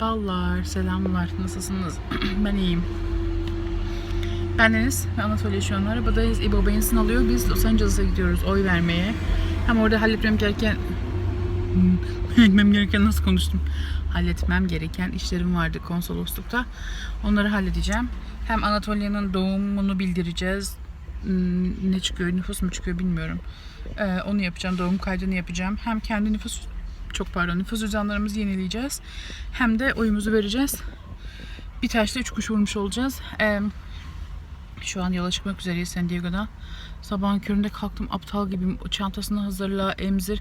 Ballar, selamlar. Nasılsınız? ben iyiyim. Ben Deniz ve Anatolia şu an arabadayız. İbo benzin alıyor. Biz Los Angeles'a gidiyoruz oy vermeye. Hem orada halletmem gereken... Hmm, Halletmem gereken nasıl konuştum? Halletmem gereken işlerim vardı konsoloslukta. Onları halledeceğim. Hem Anatolia'nın doğumunu bildireceğiz. Hmm, Ne çıkıyor, nüfus mu çıkıyor bilmiyorum. Ee, onu yapacağım, doğum kaydını yapacağım. Hem kendi nüfus çok pardon nüfus cüzdanlarımızı yenileyeceğiz. Hem de oyumuzu vereceğiz. Bir taşla üç kuş vurmuş olacağız. Ee, şu an yola çıkmak üzereyiz San Diego'da. Sabahın köründe kalktım aptal gibi çantasını hazırla, emzir.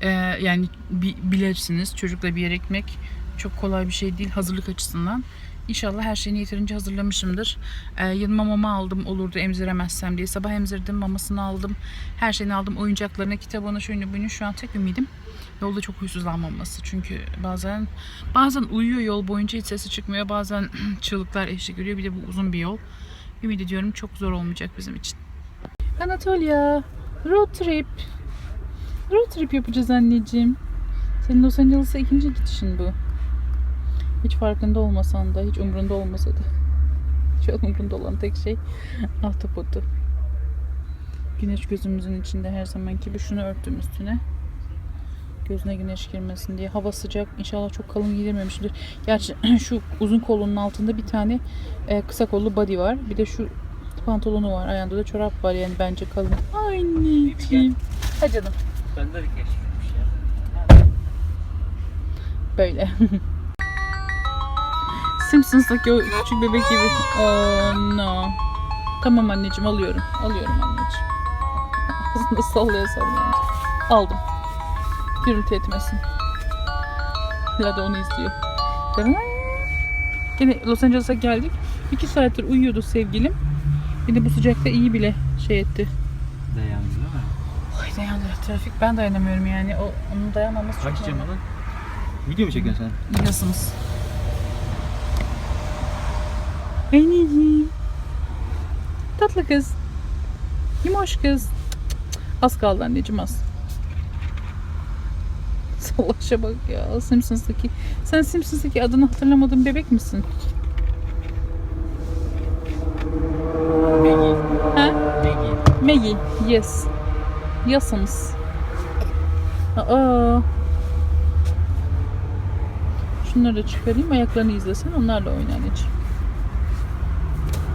Ee, yani bi- bilirsiniz çocukla bir yere gitmek çok kolay bir şey değil hazırlık açısından. İnşallah her şeyini yeterince hazırlamışımdır. Ee, yanıma mama aldım olurdu emziremezsem diye. Sabah emzirdim, mamasını aldım. Her şeyini aldım. Oyuncaklarını, kitabını, şuyunu bunu. Şu an tek ümidim yolda çok huysuzlanmaması. Çünkü bazen bazen uyuyor yol boyunca hiç sesi çıkmıyor. Bazen çığlıklar eşlik ediyor. Bir de bu uzun bir yol. Ümit ediyorum çok zor olmayacak bizim için. Anatolia, road trip. Road trip yapacağız anneciğim. Senin Los Angeles'a ikinci gidişin bu. Hiç farkında olmasan da, hiç umrunda olmasa da. An umrunda olan tek şey ahtapotu. Güneş gözümüzün içinde her zamanki gibi şunu örttüm üstüne. Gözüne güneş girmesin diye. Hava sıcak. İnşallah çok kalın giydirmemişimdir. Gerçi şu uzun kolunun altında bir tane e, kısa kollu body var. Bir de şu pantolonu var. Ayağında da çorap var yani bence kalın. Anneciğim. Ha canım. Bende bir keşfetmiş ya. Böyle. Simpsons'taki o küçük bebek gibi. Oh no. Tamam anneciğim alıyorum. Alıyorum anneciğim. Aslında sallaya sallaya. Aldım. Gürültü etmesin. Hala da onu izliyor. Gene Los Angeles'a geldik. İki saattir uyuyordu sevgilim. De bu sıcakta iyi bile şey etti. Dayandı değil mi? Ay dayandı. Trafik ben dayanamıyorum yani. O, onun dayanmaması çok Kaç normal. canım Video mu çekiyorsun sen? Biliyorsunuz. Anneciğim. Tatlı kız. Yumuş kız. Az kaldı anneciğim az. Salaşa bak ya Simpsons'taki. Sen Simpsons'taki adını hatırlamadığın bebek misin? Maggie. Ha? Maggie. Maggie. Yes. Yasınız. Aa. Şunları da çıkarayım. Ayaklarını izlesen. Onlarla oyna anneciğim.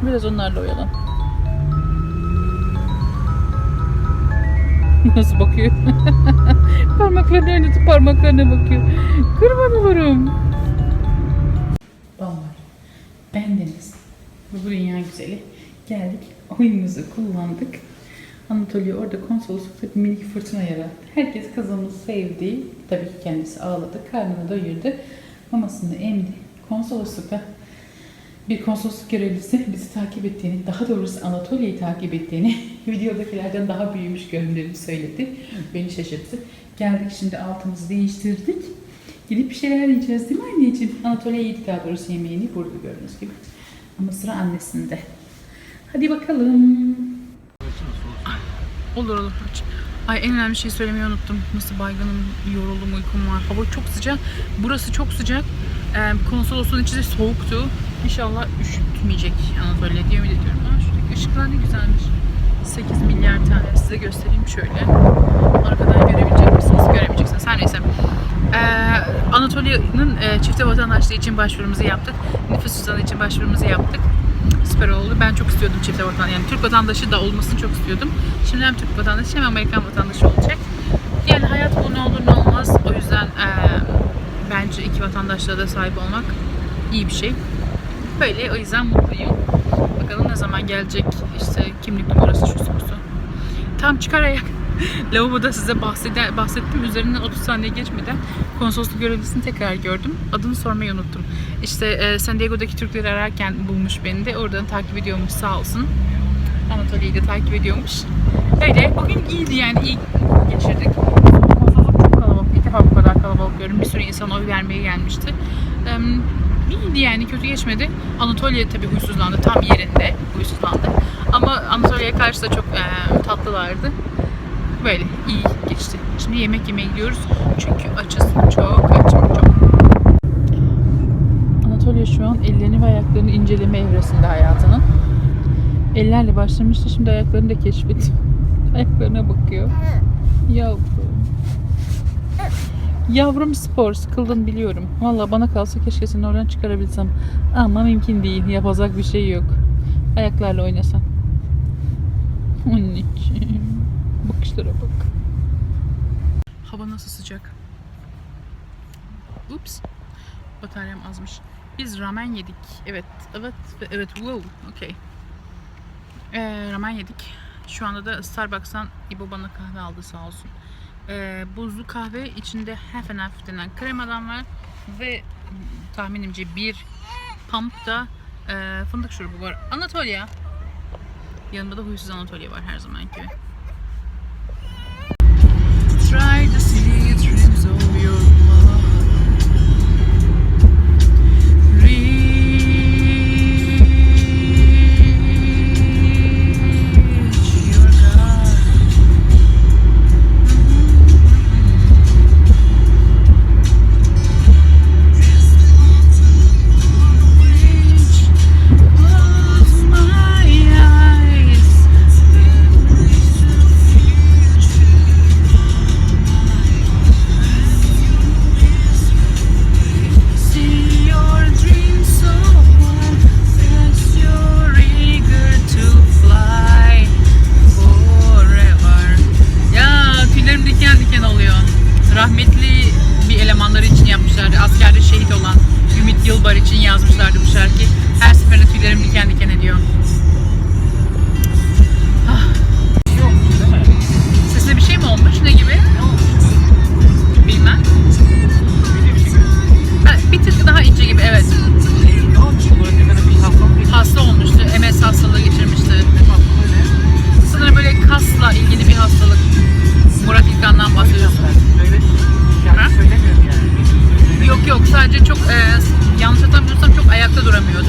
Biraz onlarla oyalan. Nasıl bakıyor? Parmaklarını oynatıp parmaklarına bakıyor. Kurban olurum. Ballar. Ben Deniz. Bu dünya güzeli. Geldik. Oyunumuzu kullandık. Anatolia orada konsoloslukta bir minik fırtına yarattı. Herkes kızını sevdi. Tabii ki kendisi ağladı. Karnını doyurdu. Mamasını emdi. Konsoloslukta bir konsolosluk görevlisi bizi takip ettiğini, daha doğrusu Anatolia'yı takip ettiğini, videodakilerden daha büyümüş göründüğünü söyledi. Beni şaşırttı. Geldik şimdi altımızı değiştirdik. Gidip bir şeyler yiyeceğiz değil mi anneciğim? Anatolia yedi daha doğrusu yemeğini burada gördüğünüz gibi. Ama sıra annesinde. Hadi bakalım. Olur olur. Ay en önemli şeyi söylemeyi unuttum. Nasıl baygınım, yoruldum, uykum var. Hava çok sıcak. Burası çok sıcak. Ee, konsolosun içi de soğuktu. İnşallah üşütmeyecek Anatolia diye ümit ediyorum. Aa, şuradaki ışıklar ne güzelmiş. 8 milyar tane size göstereyim şöyle. Arkadan görebilecek misiniz? Göremeyeceksiniz. Her neyse. Ee, Anatolia'nın e, çifte vatandaşlığı için başvurumuzu yaptık. Nüfus cüzdanı için başvurumuzu yaptık. Süper oldu. Ben çok istiyordum çifte vatan yani Türk vatandaşı da olmasını çok istiyordum. Şimdi hem Türk vatandaşı hem Amerikan vatandaşı olacak. Yani hayat bu ne olur ne olmaz. O yüzden eee, bence iki vatandaşlığa da sahip olmak iyi bir şey. Böyle o yüzden mutluyum. Bakalım ne zaman gelecek işte kimlik numarası şu su. Tam çıkar ayak. Lavaboda size bahseder, bahsettim. Üzerinden 30 saniye geçmeden konsolosluk görevlisini tekrar gördüm. Adını sormayı unuttum. İşte e, San Diego'daki Türkleri ararken bulmuş beni de. Oradan takip ediyormuş sağ olsun. Anatolia'yı da takip ediyormuş. Öyle. Bugün iyiydi yani. iyi geçirdik. Konsolosluk çok kalabalık. İlk defa bu kadar kalabalık gördüm. Bir sürü insan oy vermeye gelmişti. Eee, iyiydi yani. Kötü geçmedi. Anatolia tabii huysuzlandı. Tam yerinde huysuzlandı. Ama Anatolia'ya karşı da çok eee, tatlılardı. Böyle iyi geçti. Şimdi yemek yemeye gidiyoruz. Çünkü açız. Çok açım. Çok. Anatolia şu an ellerini ve ayaklarını inceleme evresinde hayatının. Ellerle başlamıştı. Şimdi ayaklarını da keşfet. Ayaklarına bakıyor. Yavrum. Yavrum spor. Sıkıldın biliyorum. Valla bana kalsa keşke seni oradan çıkarabilsem. Ama mümkün değil. Yapacak bir şey yok. Ayaklarla oynasan. Anneciğim. Bakışlara bak. Hava nasıl sıcak. Ups. Bataryam azmış. Biz ramen yedik. Evet. Evet. ve Evet. Wow. Okay. Ee, ramen yedik. Şu anda da Starbucks'tan İbo bana kahve aldı sağ olsun. Ee, buzlu kahve içinde and half denen kremadan var ve tahminimce bir pump da e, fındık şurubu var. Anatolia. Yanımda da huysuz Anatolia var her zamanki sadece çok e, yanlış hatırlamıyorsam çok ayakta duramıyordu.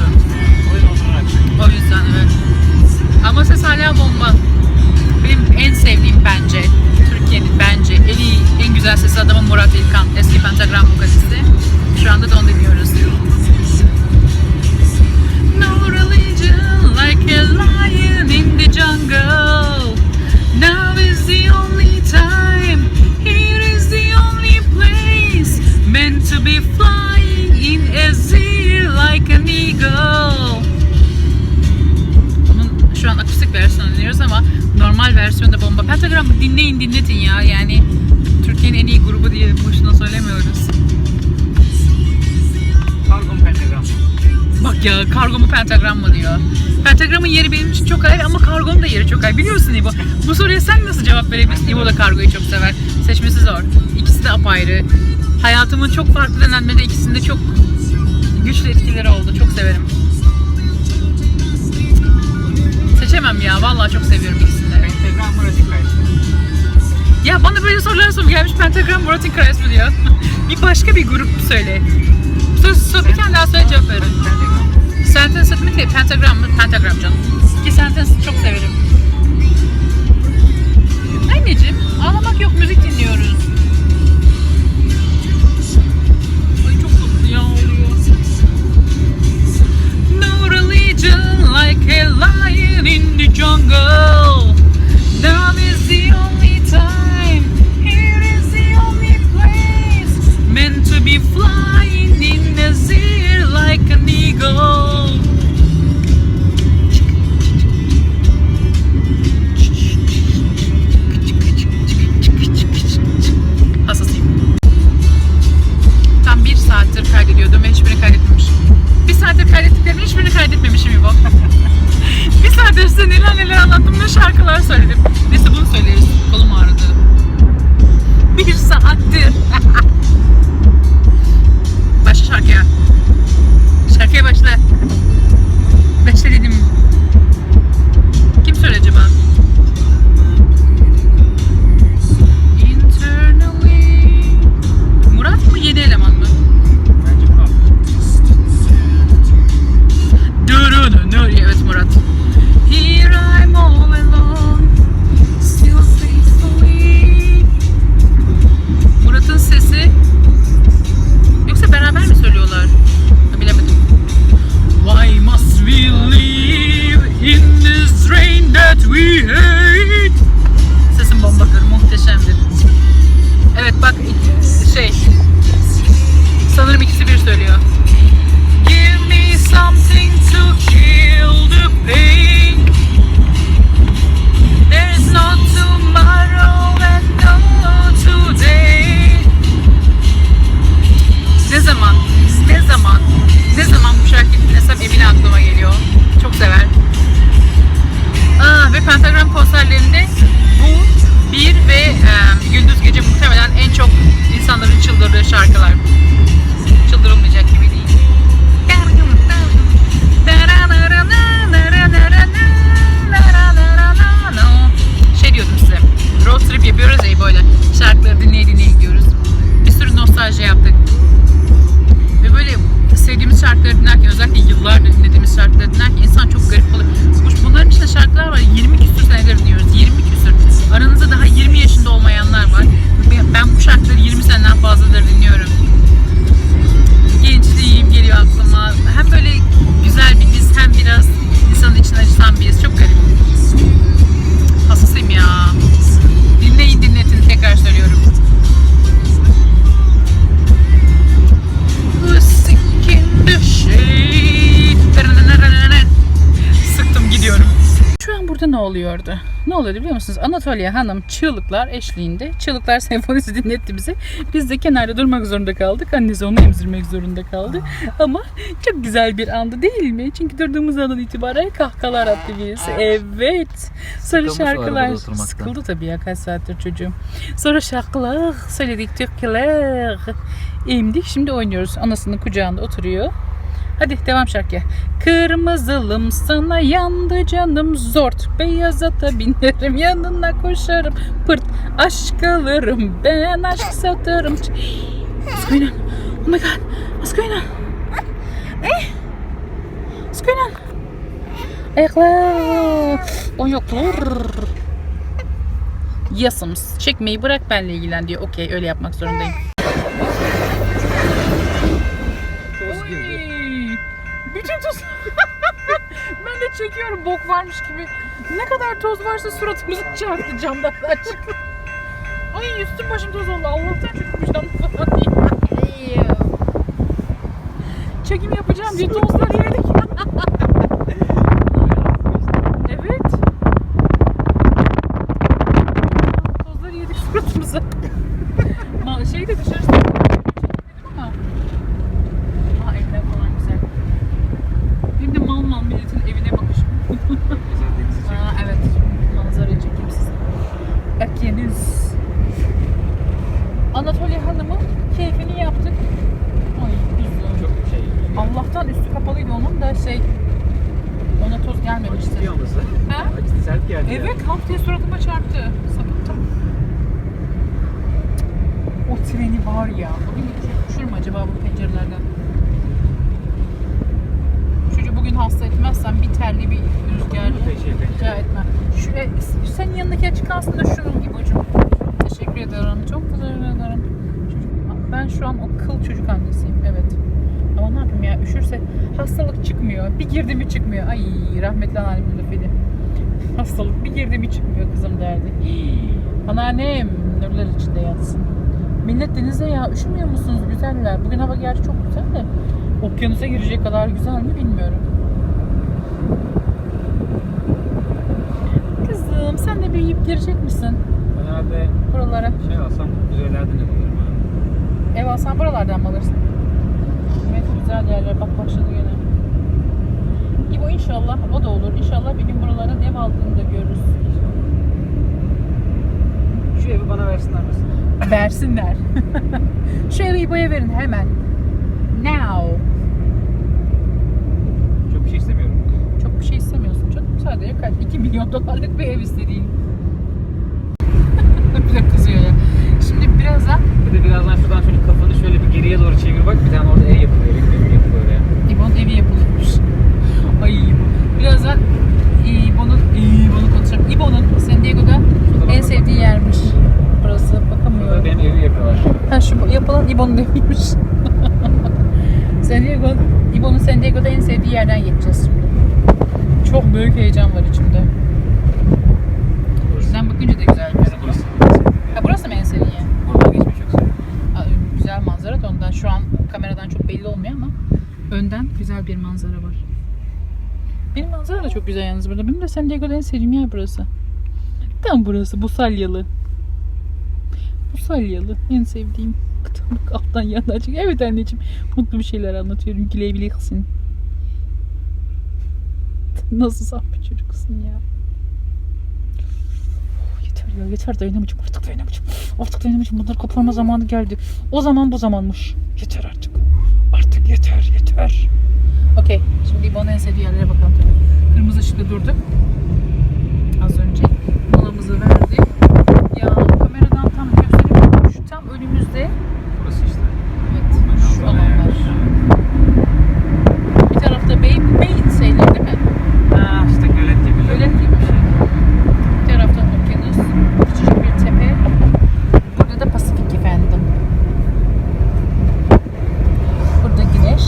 O yüzden evet. Ama ses hala bomba. Benim en sevdiğim bence Türkiye'nin bence en iyi, en güzel sesli adamı Murat İlkan. Eski Pentagram vokalisti. Şu anda da onu dinliyoruz. No religion like a lion in the jungle. Now is the only meant to be flying in a air like an eagle. Onun şu an akustik versiyonu dinliyoruz ama normal versiyonu da bomba. Pentagram'ı dinleyin dinletin ya. Yani Türkiye'nin en iyi grubu diye boşuna söylemiyoruz. Kargon pentagram. Bak ya kargo mu pentagram mı diyor. Pentagramın yeri benim için çok ayrı ama kargonun da yeri çok ayrı. Biliyorsun İbo. Bu soruya sen nasıl cevap verebilirsin? İbo da kargoyu çok sever. Seçmesi zor. İkisi de apayrı. Hayatımın çok farklı dönemlerinde ikisinde çok güçlü etkileri oldu. Çok severim. Seçemem ya. Vallahi çok seviyorum ikisini de. Pentagram Murat'ın. Ya bana böyle sorular sor gelmiş Pentagram Murat'ın mi diyor. bir başka bir grup söyle. Söz, söz, bir tane daha söyle cevap veririm. Pentagram. Sentence mi ki pentagram mı? Pentagram canım. İki sentence'ı çok severim. Anneciğim ağlamak yok müzik dinliyoruz. Like a lion in the jungle. Oluyordu. Ne oluyordu biliyor musunuz? Anatolia Hanım çığlıklar eşliğinde çığlıklar senfonisi dinletti bize. Biz de kenarda durmak zorunda kaldık. Annesi onu emzirmek zorunda kaldı. Ama çok güzel bir andı değil mi? Çünkü durduğumuz andan itibaren kahkahalar attı birisi. Evet. Sonra Sıkılmış şarkılar. Sıkıldı tabii ya kaç saattir çocuğum. Sonra şarkılar söyledik türküler. Emdik şimdi oynuyoruz. Anasının kucağında oturuyor. Hadi devam şarkıya. Kırmızılım sana yandı canım zort. Beyaz ata binerim yanına koşarım. Pırt aşk alırım ben aşk satarım. On? Oh my god. On? Eh? On? Ayaklar. Ayaklar. Yasımız. Çekmeyi bırak benle ilgilen diyor. Okey öyle yapmak zorundayım. Toz. ben de çekiyorum bok varmış gibi. Ne kadar toz varsa suratımıza çarptı camdan açık. Ay üstüm başım toz oldu. Allah'tan çıkmış camdan. Çekim yapacağım diye tozları yedik. evet. Tozları yedik suratımıza. Şey de dışarısı çekmedim ama. Aa evler falan güzel. Hem de mal mal milletin evine bakışım. Güzel denizi çekti. Aa evet. Manzarayı çekeyim size. Akdeniz. Anatolia Hanım'ın keyfini yaptık. Ay güzel. Çok şey. Allah'tan üstü kapalıydı onun da şey ona toz gelmemişti. Acıtıyor musun? Ha? Acıtı sert geldi. ya. Evet kalk diye suratıma çarptı. Sapıttım. O treni var ya. Bugün uçur mu acaba bu pencerelerden? Çocuğu bugün hasta etmezsem bir terli bir rüzgarlı Teşekkür rica etmem. Şu, e, senin yanındaki açık aslında şunun gibi ucum. Teşekkür ederim. Çok teşekkür ederim. Çocuk, ben şu an o kıl çocuk annesiyim. Evet. Ama ne üşürse hastalık çıkmıyor. Bir girdi mi çıkmıyor. Ay rahmetli anneannemin lafıydı. Hastalık bir girdi mi çıkmıyor kızım derdi. Anneannem nurlar içinde yatsın. Millet denize ya üşümüyor musunuz güzeller? Bugün hava gerçi çok güzel de okyanusa girecek kadar güzel mi bilmiyorum. Kızım sen de bir yiyip girecek misin Ben herhalde buralara? şey alsam güzellerden yapılırım ha. Ev alsan buralardan mı alırsın? Güzel yerler bak başladı gene. İbo inşallah o da olur. İnşallah bir gün buraların ev aldığını da görürüz. Şu evi bana versinler misin? Versinler. Şu evi İbo'ya verin hemen. Now. Çok bir şey istemiyorum. Çok bir şey istemiyorsun canım. Sadece kaç? 2 milyon dolarlık bir ev istediğin. bir de kızıyor ya. Birazdan Bir de birazdan şuradan şöyle kafanı şöyle bir geriye doğru çevir bak. Bir tane orada ev yapılıyor. Ev yapılıyor oraya. İbo'nun evi yapılıyormuş. Ay. Birazdan İbo'nun İbo'nu konuşacağım. İbo'nun San Diego'da Şurada en bak, sevdiği bak. yermiş. Burası bakamıyorum. benim evi yapıyorlar. Ha şu yapılan İbo'nun eviymiş. San Diego, İbo'nun San Diego'da en sevdiği yerden geçeceğiz şimdi. Çok büyük heyecan var içimde. Buradan bakınca da güzel Burası. görünüyor. Ha burası mı en sevdiğin yer? Buradan geçmek çok zor. Aa, Güzel manzara da ondan şu an kameradan çok belli olmuyor ama önden güzel bir manzara var. Benim manzara da çok güzel yalnız burada. Benim de San Diego'da en sevdiğim yer burası. Tam burası. Bu salyalı. Bu salyalı. En sevdiğim. Bak alttan yandan çık. Evet anneciğim. Mutlu bir şeyler anlatıyorum. Gülebilirsin. Nasıl saf bir çocuksun ya. Yeter ya yeter dayanamayacağım artık dayanamayacağım. Artık dayanamayacağım. Bunları koparma zamanı geldi. O zaman bu zamanmış. Yeter artık. Yeter yeter. Okey. Şimdi bana en sevdiği yerlere bakalım. Kırmızı ışıkta durduk. Az önce. Molamızı verdik. Ya kameradan tam gösteremiyorum. Şu tam önümüzde. Burası işte. Evet. Şu alanlar. Bir tarafta Bey, Bey'in şeyleri değil mi? Ha işte gölet gibi. Gölet gibi bir şey. Bir tarafta okyanus, küçücük bir tepe. Burada da Pasifik efendim. Burada güneş.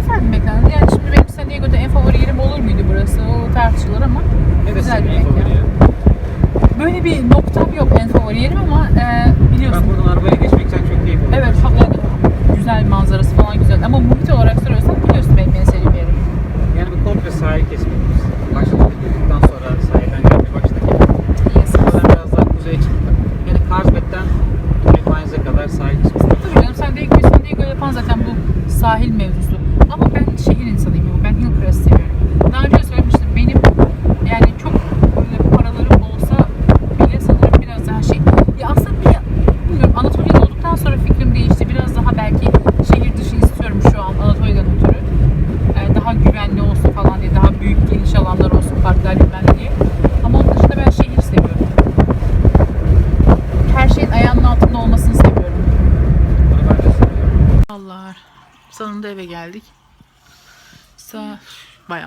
Güzel bir mekan. Yani şimdi benim San Diego'da en favori yerim olur muydu burası? O tartışılır ama Ne güzel bir desem mekan. ya. Böyle bir noktam yok en favori yerim ama e, biliyorsun. Ben buradan arabaya geçmekten çok keyif alıyorum. Evet, ha- yani güzel manzarası falan güzel. Ama muhit olarak soruyorsan biliyorsun benim en sevdiğim yerim. parklar bilmem ne diye. Ama onun dışında ben şehir seviyorum. Her şeyin ayağının altında olmasını seviyorum. Bunu ben de seviyorum. Allah. Sonunda eve geldik. Saat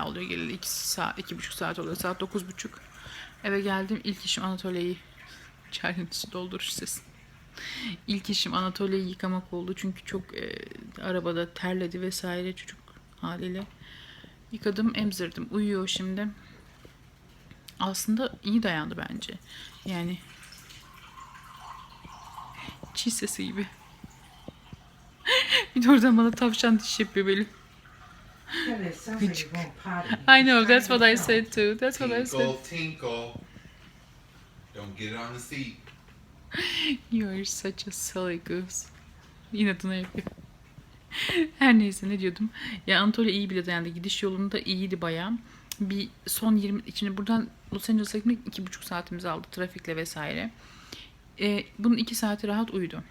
oluyor geleli. 2 saat, iki buçuk saat oluyor. Saat dokuz buçuk. Eve geldim. İlk işim Anatolia'yı çayın içi dolduruş sesi. İlk işim Anatolia'yı yıkamak oldu. Çünkü çok e, arabada terledi vesaire çocuk haliyle. Yıkadım, emzirdim. Uyuyor şimdi. Aslında iyi dayandı bence. Yani çiğ sesi gibi. Bir de oradan bana tavşan diş yapıyor böyle. Yeah, it sounds like going potty. I know, that's what I said too. That's what I said. Tinkle, tinkle. Don't get it on the seat. You are such a silly goose. İnadına yapıyor. Her neyse ne diyordum. Ya Anatolia iyi bile dayandı. Gidiş yolunda iyiydi bayağı. Bir son 20 içinde buradan Los Angeles'a gitmek iki buçuk saatimizi aldı trafikle vesaire. Ee, bunun iki saati rahat uyudu.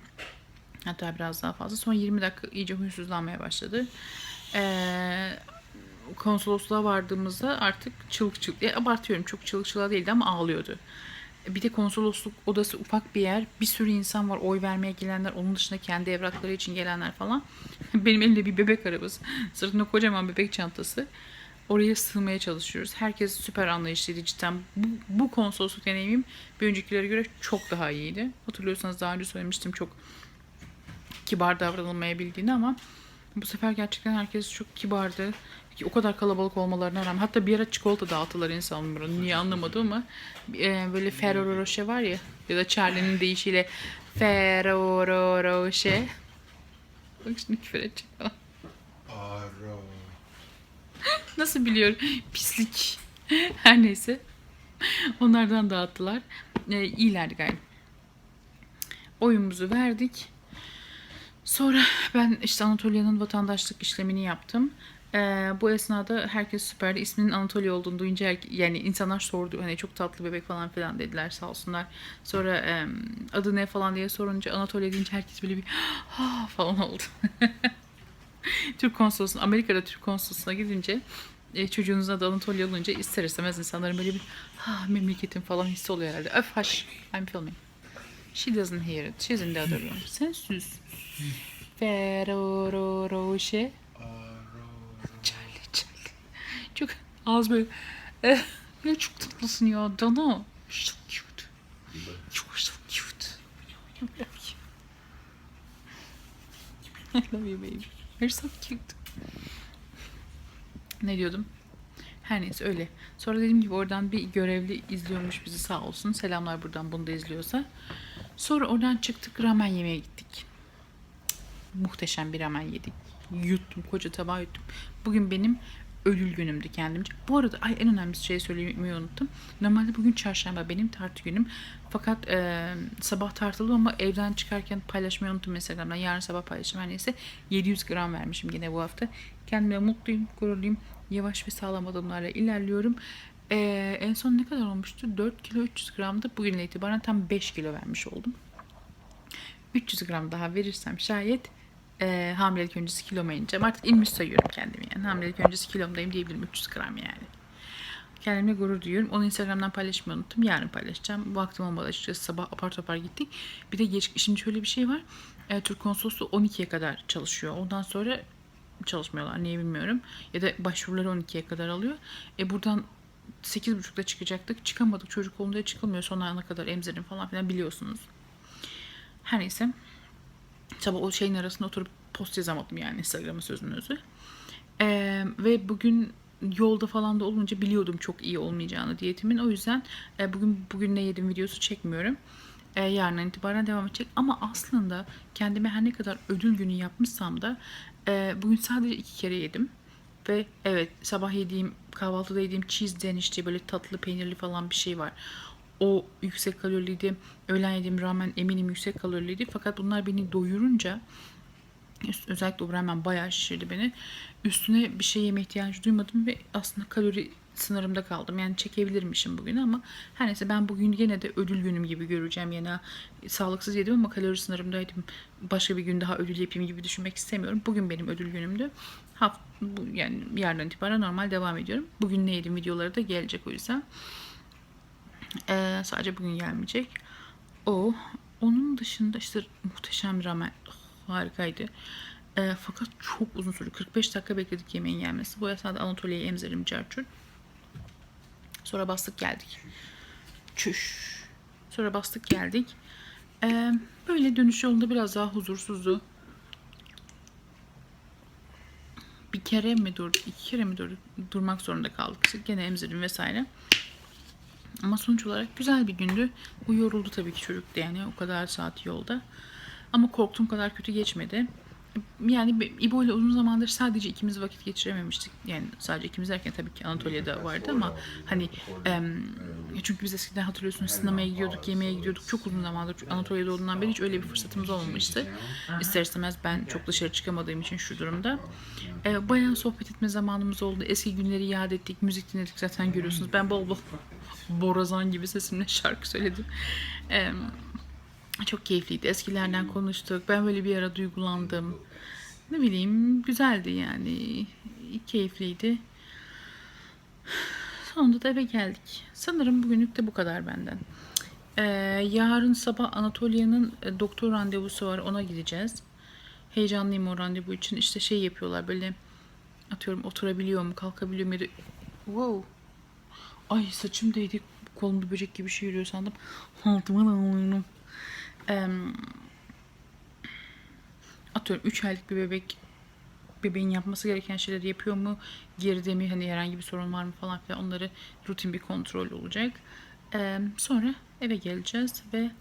Hatta biraz daha fazla. Sonra 20 dakika iyice huysuzlanmaya başladı. Ee, konsolosluğa vardığımızda artık çılık çılık. E, abartıyorum çok çılık çılığa değildi ama ağlıyordu. Bir de konsolosluk odası ufak bir yer. Bir sürü insan var oy vermeye gelenler. Onun dışında kendi evrakları için gelenler falan. Benim elimde bir bebek arabası. Sırtında kocaman bebek çantası. Oraya sığmaya çalışıyoruz. Herkes süper anlayışlıydı cidden. Bu, bu konsolosluk deneyimim bir öncekilere göre çok daha iyiydi. Hatırlıyorsanız daha önce söylemiştim çok kibar davranılmayabildiğini ama bu sefer gerçekten herkes çok kibardı. Ki O kadar kalabalık olmalarına rağmen. Hatta bir ara çikolata dağıttılar insanlara. Niye anlamadım ama e, böyle Ferrero Rocher var ya ya da Charlie'nin deyişiyle Ferrero Rocher. Bak şimdi küfür edecek falan. Nasıl biliyor? Pislik. Her neyse. Onlardan dağıttılar. E, iyilerdi gayet. Oyumuzu verdik. Sonra ben işte Anatolia'nın vatandaşlık işlemini yaptım. Ee, bu esnada herkes süperdi. İsminin Anatolia olduğunu duyunca her- yani insanlar sordu. Hani çok tatlı bebek falan filan dediler sağ olsunlar. Sonra e, adı ne falan diye sorunca Anatolia deyince herkes böyle bir ha falan oldu. Türk konsolosluğuna, Amerika'da Türk konsolosluğuna gidince e, çocuğunuzun adı Anatolia olunca ister istemez insanların böyle bir ha memleketim falan hissi oluyor herhalde. Öf haş. I'm filming. She doesn't hear it. She's in the other room. Sen sus. Ferrero Rocher. Charlie Charlie. Çok ağız böyle. Eh, ne çok tatlısın ya. Dana. So cute. You are so cute. I love you. I love you baby. You're so cute. Ne diyordum? Her neyse öyle. Sonra dediğim gibi oradan bir görevli izliyormuş bizi sağ olsun. Selamlar buradan bunu da izliyorsa. Sonra oradan çıktık ramen yemeye gittik. Muhteşem bir ramen yedik. Yuttum koca tabağı yuttum. Bugün benim ödül günümdü kendimce. Bu arada ay en önemli şey söylemeyi unuttum. Normalde bugün çarşamba benim tartı günüm. Fakat e, sabah tartıldım ama evden çıkarken paylaşmayı unuttum Instagram'dan. Yarın sabah paylaşacağım her neyse. 700 gram vermişim yine bu hafta. Kendime mutluyum, gururluyum. Yavaş ve sağlam adımlarla ilerliyorum. E, en son ne kadar olmuştu? 4 kilo 300 gramdı. Bugünden itibaren tam 5 kilo vermiş oldum. 300 gram daha verirsem şayet e, hamilelik öncesi kiloma ineceğim. Artık inmiş sayıyorum kendimi yani. Hamilelik öncesi kilomdayım diyebilirim 300 gram yani. Kendimle gurur duyuyorum. Onu Instagram'dan paylaşmayı unuttum. Yarın paylaşacağım. Vaktim olmadı açıkçası. Sabah apar topar gittik. Bir de geç, şimdi şöyle bir şey var. E, Türk konsolosluğu 12'ye kadar çalışıyor. Ondan sonra çalışmıyorlar. Niye bilmiyorum. Ya da başvuruları 12'ye kadar alıyor. E buradan 8.30'da çıkacaktık. Çıkamadık. Çocuk olunca çıkılmıyor. Son ana kadar emzirin falan filan biliyorsunuz. Her neyse. Sabah o şeyin arasında oturup post yazamadım yani Instagram'a sözün özü. Ee, ve bugün yolda falan da olunca biliyordum çok iyi olmayacağını diyetimin. O yüzden e, bugün bugün ne yedim videosu çekmiyorum. E, yarından itibaren devam edecek. Ama aslında kendime her ne kadar ödül günü yapmışsam da e, bugün sadece iki kere yedim. Ve evet sabah yediğim kahvaltıda yediğim cheese den işte böyle tatlı peynirli falan bir şey var. O yüksek kaloriliydi. Öğlen yediğim ramen eminim yüksek kaloriliydi. Fakat bunlar beni doyurunca özellikle o ramen bayağı şişirdi beni. Üstüne bir şey yeme ihtiyacı duymadım ve aslında kalori sınırımda kaldım. Yani çekebilirmişim bugün ama her neyse ben bugün yine de ödül günüm gibi göreceğim. Yani sağlıksız yedim ama kalori sınırımdaydım. Başka bir gün daha ödül yapayım gibi düşünmek istemiyorum. Bugün benim ödül günümdü. Haft bu yani yarından itibaren normal devam ediyorum. Bugün ne yedim videoları da gelecek o yüzden. Ee, sadece bugün gelmeyecek. O. Onun dışında işte muhteşem bir ramen. Oh, harikaydı. Ee, fakat çok uzun sürdü. 45 dakika bekledik yemeğin gelmesi. Bu esnada Anatolia'yı emzerim carçur. Sonra bastık geldik. Çüş. Sonra bastık geldik. Ee, böyle dönüş yolunda biraz daha huzursuzdu. Bir kere mi durduk, iki kere mi durduk, durmak zorunda kaldık. İşte gene emzirdim vesaire. Ama sonuç olarak güzel bir gündü. Bu yoruldu tabii ki çocuk da yani o kadar saat yolda. Ama korktuğum kadar kötü geçmedi. Yani İbo ile uzun zamandır sadece ikimiz vakit geçirememiştik. Yani sadece ikimiz derken tabii ki Anatolia'da vardı ama hani çünkü biz eskiden hatırlıyorsunuz sinemaya gidiyorduk, yemeğe gidiyorduk. Çok uzun zamandır Anatolia'da olduğundan beri hiç öyle bir fırsatımız olmamıştı. İster istemez ben çok dışarı çıkamadığım için şu durumda. E, bayağı sohbet etme zamanımız oldu. Eski günleri yad ettik, müzik dinledik zaten görüyorsunuz. Ben bol bol borazan gibi sesimle şarkı söyledim. Çok keyifliydi. Eskilerden konuştuk. Ben böyle bir ara duygulandım. Ne bileyim güzeldi yani. Keyifliydi. Sonunda da eve geldik. Sanırım bugünlük de bu kadar benden. Ee, yarın sabah Anatolia'nın e, doktor randevusu var. Ona gideceğiz. Heyecanlıyım o randevu için. İşte şey yapıyorlar böyle atıyorum oturabiliyor mu, kalkabiliyor mu wow. Ay saçım değdi. Kolumda böcek gibi şey yürüyor sandım. Altıma da oyunum. Atıyorum 3 aylık bir bebek bebeğin yapması gereken şeyleri yapıyor mu? Geride mi? Hani herhangi bir sorun var mı falan filan. Onları rutin bir kontrol olacak. Sonra eve geleceğiz ve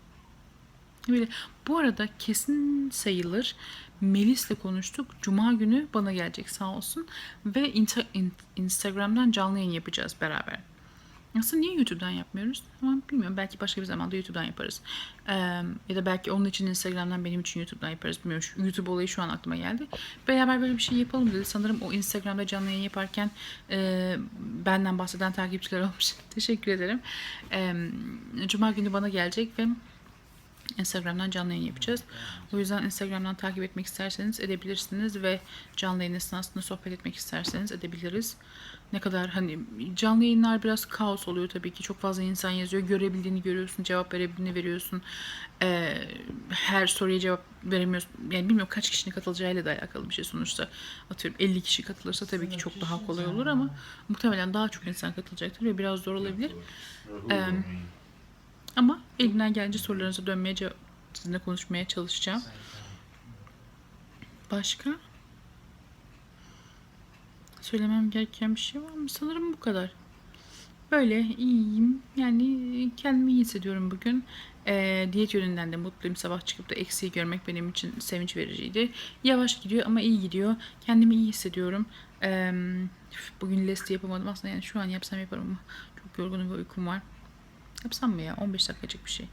böyle bu arada kesin sayılır Melis'le konuştuk. Cuma günü bana gelecek sağ olsun. Ve insta- in- Instagram'dan canlı yayın yapacağız beraber. Aslında niye YouTube'dan yapmıyoruz? Ama bilmiyorum. Belki başka bir zamanda YouTube'dan yaparız. Ee, ya da belki onun için Instagram'dan benim için YouTube'dan yaparız. Bilmiyorum. Şu YouTube olayı şu an aklıma geldi. Beraber böyle bir şey yapalım dedi. Sanırım o Instagram'da canlı yayın yaparken e, benden bahseden takipçiler olmuş. Teşekkür ederim. Ee, Cuma günü bana gelecek ve Instagram'dan canlı yayın yapacağız. O yüzden Instagram'dan takip etmek isterseniz edebilirsiniz ve canlı yayın esnasında sohbet etmek isterseniz edebiliriz. Ne kadar hani canlı yayınlar biraz kaos oluyor tabii ki. Çok fazla insan yazıyor. Görebildiğini görüyorsun, cevap verebildiğini veriyorsun. Ee, her soruya cevap veremiyorsun. Yani bilmiyorum kaç kişinin katılacağıyla da alakalı bir şey sonuçta. Atıyorum 50 kişi katılırsa tabii ki çok daha kolay olur ama muhtemelen daha çok insan katılacaktır ve biraz zor olabilir. Ee, ama elimden gelince sorularınıza dönmeye, sizinle konuşmaya çalışacağım. Başka? Söylemem gereken bir şey var mı? Sanırım bu kadar. Böyle iyiyim. Yani kendimi iyi hissediyorum bugün. Ee, diyet yönünden de mutluyum. Sabah çıkıp da eksiği görmek benim için sevinç vericiydi. Yavaş gidiyor ama iyi gidiyor. Kendimi iyi hissediyorum. Ee, bugün liste yapamadım. Aslında yani şu an yapsam yaparım ama çok yorgunum ve uykum var. Yapsam mı ya? 15 dakikacık bir şey.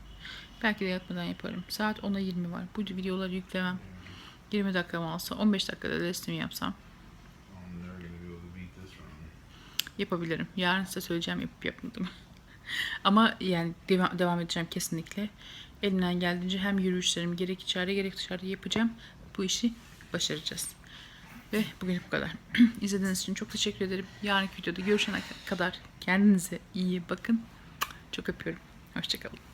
Belki de yatmadan yaparım. Saat 10'a 20 var. Bu videoları yüklemem. 20 dakika mı alsa 15 dakikada listemi yapsam yapabilirim. Yarın size söyleyeceğim yapıp yapmadım. Ama yani devam, devam edeceğim kesinlikle. Elimden geldiğince hem yürüyüşlerimi gerek içeride gerek dışarıda yapacağım. Bu işi başaracağız. Ve bugün bu kadar. İzlediğiniz için çok teşekkür ederim. Yarınki videoda görüşene kadar kendinize iyi bakın. Çok öpüyorum. Hoşçakalın.